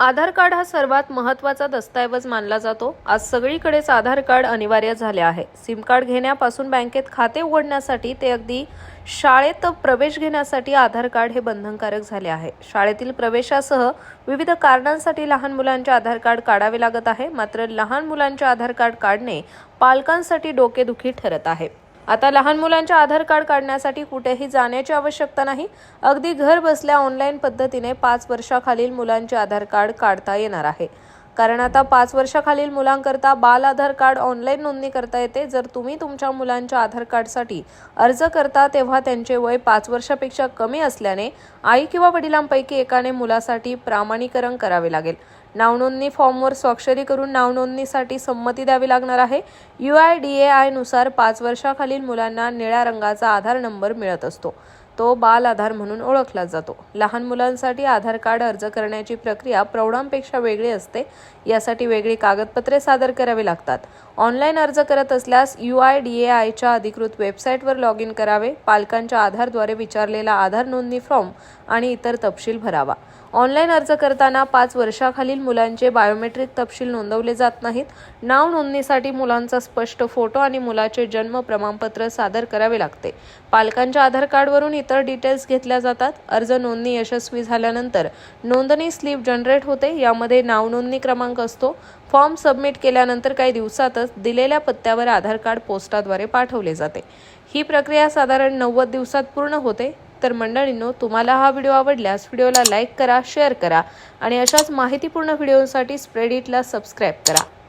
आधार card हा सर्वात महत्त्वाचा दस्तऐवज मानला जातो. आज सगळीकडेच आधार कार्ड अनिवार्य झाले आहे. सिम कार्ड घेण्यापासून बँकेत खाते उघडण्यासाठी ते अगदी शाळेत प्रवेश घेण्यासाठी आधार कार्ड हे बंधनकारक झाले आहे. शाळेतील प्रवेशासह विविध कारणांसाठी लहान मुलांचे आधार कार्ड काढावे लागत आहे. मात्र लहान मुलांचे आधार कार्ड काढणे पालकांसाठी डोकेदुखी ठरत आहे. आता लहान मुलांचे आधार कार्ड काढण्यासाठी कुठेही जाण्याची आवश्यकता नाही. अगदी घर बसल्या ऑनलाईन पद्धतीने पाच वर्षाखालील मुलांचे आधार कार्ड काढता येणार आहे. कारण आता पाच वर्षाखालील मुलांकरता बाल आधार कार्ड ऑनलाईन नोंदणी करता येते. जर तुम्ही तुमच्या मुलांच्या आधार कार्डसाठी अर्ज करता तेव्हा त्यांचे वय पाच वर्षापेक्षा कमी असल्याने आई किंवा वडिलांपैकी एकाने मुलासाठी प्रामाणीकरण करावे लागेल. नावनोंदणी फॉर्मवर स्वाक्षरी करून नावनोंदणीसाठी संमती द्यावी लागणार आहे. यू आय डी ए आयनुसार पाच वर्षाखालील मुलांना निळ्या रंगाचा आधार नंबर मिळत असतो. तो बाल आधार म्हणून ओळखला जातो. लहान मुलांसाठी आधार कार्ड अर्ज करण्याची प्रक्रिया प्रौढांपेक्षा वेगळी असते. यासाठी वेगळी कागदपत्रे सादर करावी लागतात. ऑनलाईन अर्ज करत असल्यास यू आय डी ए आयच्या अधिकृत वेबसाईटवर लॉग इन करावे पालकांच्या आधारद्वारे विचारलेला आधार नोंदणी फॉर्म आणि इतर तपशील भरावा. ऑनलाईन अर्ज करताना पाच वर्षाखालील मुलांचे बायोमेट्रिक तपशील नोंदवले जात नाहीत. नाव नोंदणीसाठी मुलांचा स्पष्ट फोटो आणि मुलाचे जन्म प्रमाणपत्र सादर करावे लागते. पालकांच्या आधार कार्डवरून इतर डिटेल्स घेतल्या जातात. अर्ज नोंदणी यशस्वी झाल्यानंतर नोंदणी स्लिप जनरेट होते. यामध्ये नाव नोंदणी क्रमांक असतो. फॉर्म सबमिट केल्यानंतर काही दिवसातच दिलेल्या पत्त्यावर आधार कार्ड पोस्टाद्वारे पाठवले जाते. ही प्रक्रिया साधारण नव्वद दिवसात पूर्ण होते. तर मंडळींनो तुम्हाला हा व्हिडिओ आवडल्यास व्हिडिओला लाईक करा शेअर करा आणि अशाच माहितीपूर्ण व्हिडिओसाठी स्प्रेडिटला सबस्क्राईब करा.